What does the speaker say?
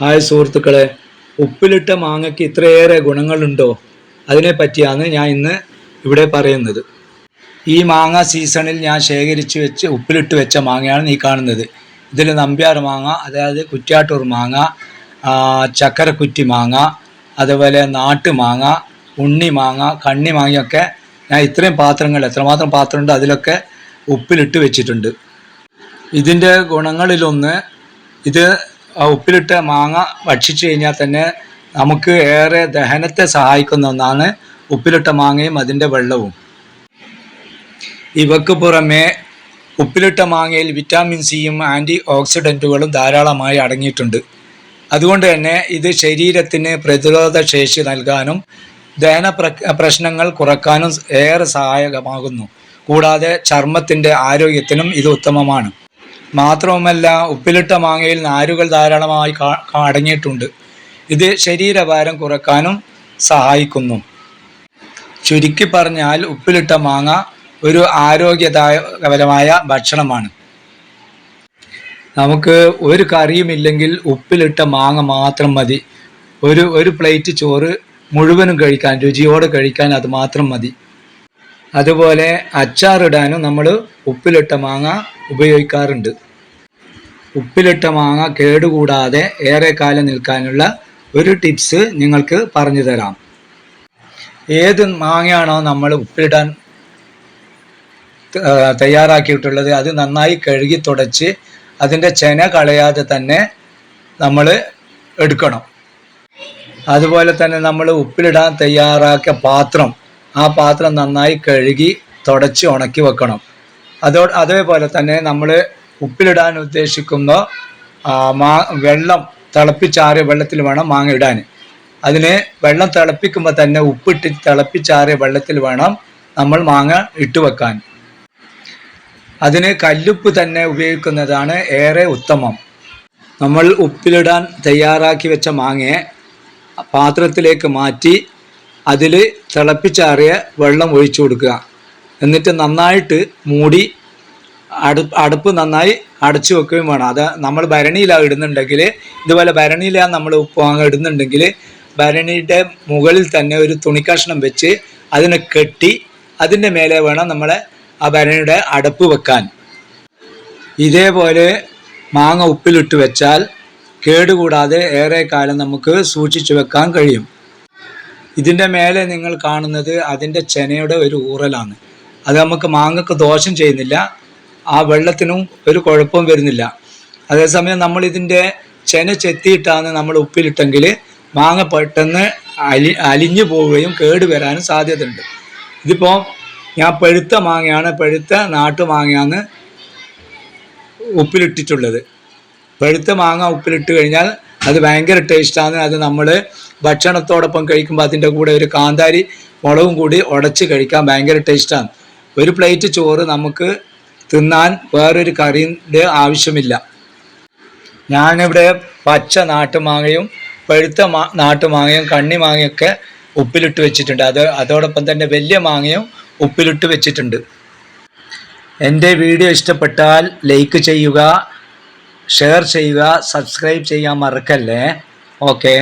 Hi സുഹൃത്തുക്കളെ ഉപ്പിലിട്ട മാങ്ങയ്ക്ക് ഇത്രയേറെ ഗുണങ്ങളുണ്ടോ? അതിനെ പറ്റിയാണ് ഞാൻ ഇന്ന് ഇവിടെ പറയുന്നത്. ഈ മാങ്ങ സീസണിൽ ഞാൻ ശേഖരിച്ച് വെച്ച് ഉപ്പിലിട്ട് വെച്ച മാങ്ങയാണ് ഈ കാണുന്നത്. ഇതിൽ നമ്പ്യാർ മാങ്ങ അതായത് കുറ്റ്യാട്ടൂർ മാങ്ങ ചക്കരക്കുറ്റി മാങ്ങ അതുപോലെ നാട്ടു മാങ്ങ ഉണ്ണി മാങ്ങ കണ്ണി മാങ്ങയൊക്കെ ഞാൻ ഇത്രയും പാത്രങ്ങൾ എത്രമാത്രം പാത്രമുണ്ട് അതിലൊക്കെ ഉപ്പിലിട്ട് വെച്ചിട്ടുണ്ട്. ഇതിന്റെ ഗുണങ്ങളിലൊന്ന് ഇത് ആ ഉപ്പിലിട്ട മാങ്ങ ഭക്ഷിച്ചു കഴിഞ്ഞാൽ തന്നെ നമുക്ക് ഏറെ ദഹനത്തെ സഹായിക്കുന്ന ഒന്നാണ് ഉപ്പിലിട്ട മാങ്ങയും അതിന്റെ വെള്ളവും. ഇവക്ക് പുറമെ ഉപ്പിലിട്ട മാങ്ങയിൽ വിറ്റാമിൻ സിയും ആന്റി ഓക്സിഡന്റുകളും ധാരാളമായി അടങ്ങിയിട്ടുണ്ട്. അതുകൊണ്ട് തന്നെ ഇത് ശരീരത്തിന് പ്രതിരോധ ശേഷി നൽകാനും ദഹന പ്രശ്നങ്ങൾ കുറക്കാനും ഏറെ സഹായകമാകുന്നു. കൂടാതെ ചർമ്മത്തിന്റെ ആരോഗ്യത്തിനും ഇത് ഉത്തമമാണ്. മാത്രവുമല്ല ഉപ്പിലിട്ട മാങ്ങയിൽ നാരുകൾ ധാരാളമായി അടങ്ങിയിട്ടുണ്ട്. ഇത് ശരീരഭാരം കുറക്കാനും സഹായിക്കുന്നു. ചുരുക്കി പറഞ്ഞാൽ ഉപ്പിലിട്ട മാങ്ങ ഒരു ആരോഗ്യദായകപരമായ ഭക്ഷണമാണ്. നമുക്ക് ഒരു കറിയുമില്ലെങ്കിൽ ഉപ്പിലിട്ട മാങ്ങ മാത്രം മതി. ഒരു ഒരു പ്ലേറ്റ് ചോറ് മുഴുവനും കഴിക്കാൻ രുചിയോടെ കഴിക്കാൻ അത് മാത്രം മതി. അതുപോലെ അച്ചാറിടാനും നമ്മൾ ഉപ്പിലിട്ട മാങ്ങ ഉപയോഗിക്കാറുണ്ട്. ഉപ്പിലിട്ട മാങ്ങ കേടുകൂടാതെ ഏറെ കാലം നിൽക്കാനുള്ള ഒരു ടിപ്സ് നിങ്ങൾക്ക് പറഞ്ഞു തരാം. ഏത് മാങ്ങയാണോ നമ്മൾ ഉപ്പിലിടാൻ തയ്യാറാക്കിയിട്ടുള്ളത് അത് നന്നായി കഴുകി തുടച്ച് അതിന്റെ ചെന കളയാതെ തന്നെ നമ്മൾ എടുക്കണം. അതുപോലെ തന്നെ നമ്മൾ ഉപ്പിലിടാൻ തയ്യാറാക്കിയ പാത്രം ആ പാത്രം നന്നായി കഴുകി തുടച്ച് ഉണക്കി വെക്കണം. അതോ അതേപോലെ തന്നെ നമ്മൾ ഉപ്പിലിടാൻ ഉദ്ദേശിക്കുന്ന മാ വെള്ളം തിളപ്പിച്ചാറിയ വെള്ളത്തിൽ വേണം മാങ്ങ ഇടാൻ. അതിന് വെള്ളം തിളപ്പിക്കുമ്പോൾ തന്നെ ഉപ്പിട്ട് തിളപ്പിച്ചാറിയ വെള്ളത്തിൽ വേണം നമ്മൾ മാങ്ങ ഇട്ട് വെക്കാൻ. അതിന് കല്ലുപ്പ് തന്നെ ഉപയോഗിക്കുന്നതാണ് ഏറെ ഉത്തമം. നമ്മൾ ഉപ്പിലിടാൻ തയ്യാറാക്കി വെച്ച മാങ്ങയെ പാത്രത്തിലേക്ക് മാറ്റി അതിൽ തിളപ്പിച്ചാറിയ വെള്ളം ഒഴിച്ചു കൊടുക്കുക. എന്നിട്ട് നന്നായിട്ട് മൂടി അടു അടുപ്പ് നന്നായി അടച്ചു വെക്കുകയും വേണം. അത് നമ്മൾ ഭരണിയിലാണ് ഇടുന്നുണ്ടെങ്കിൽ ഇതുപോലെ ഭരണിയിലാണ് നമ്മൾ ഉപ്പുവാങ്ങ ഇടുന്നുണ്ടെങ്കിൽ ഭരണിയുടെ മുകളിൽ തന്നെ ഒരു തുണിക്കഷ്ണം വെച്ച് അതിനെ കെട്ടി അതിന്റെ മേലെ വേണം നമ്മൾ ആ ഭരണിയുടെ അടപ്പ് വെക്കാൻ. ഇതേപോലെ മാങ്ങ ഉപ്പിലിട്ട് വെച്ചാൽ കേടുകൂടാതെ ഏറെ കാലം നമുക്ക് സൂക്ഷിച്ചു വെക്കാൻ കഴിയും. ഇതിന്റെ മേലെ നിങ്ങൾ കാണുന്നത് അതിന്റെ ചെനയുടെ ഒരു ഊറലാണ്. അത് നമുക്ക് മാങ്ങക്ക് ദോഷം ചെയ്യുന്നില്ല. ആ വെള്ളത്തിനും ഒരു കുഴപ്പവും വരുന്നില്ല. അതേസമയം നമ്മൾ ഇതിന്റെ ചെന ചെത്തിയിട്ടാണ് നമ്മൾ ഉപ്പിലിട്ടെങ്കിൽ മാങ്ങ പെട്ടെന്ന് അലി അലിഞ്ഞു പോവുകയും കേട് വരാനും സാധ്യതയുണ്ട്. ഇതിപ്പോൾ ഞാൻ പഴുത്ത മാങ്ങയാണ് പഴുത്ത നാട്ടുമാങ്ങയാണ് ഉപ്പിലിട്ടിട്ടുള്ളത്. പഴുത്ത മാങ്ങ ഉപ്പിലിട്ട് കഴിഞ്ഞാൽ അത് ഭയങ്കര ടേസ്റ്റാണ് അത് നമ്മൾ ഭക്ഷണത്തോടൊപ്പം കഴിക്കുമ്പോൾ അതിന്റെ കൂടെ ഒരു കാന്താരി മുളകും കൂടി ഉടച്ച് കഴിക്കാൻ ഭയങ്കര ടേസ്റ്റാണ് ഒരു പ്ലേറ്റ് ചോറ് നമുക്ക് തിന്നാൻ വേറൊരു കറിയുടെ ആവശ്യമില്ല. ഞാനിവിടെ പച്ച നാട്ടുമാങ്ങയും പഴുത്ത മാ നാട്ടുമാങ്ങയും കണ്ണിമാങ്ങയൊക്കെ ഉപ്പിലിട്ട് വെച്ചിട്ടുണ്ട്. അത് അതോടൊപ്പം തന്നെ വലിയ മാങ്ങയും ഉപ്പിലിട്ട് വെച്ചിട്ടുണ്ട്. എന്റെ വീഡിയോ ഇഷ്ടപ്പെട്ടാൽ ലൈക്ക് ചെയ്യുക ഷെയർ ചെയ്യുക സബ്സ്ക്രൈബ് ചെയ്യാൻ മറക്കല്ലേ ഓക്കെ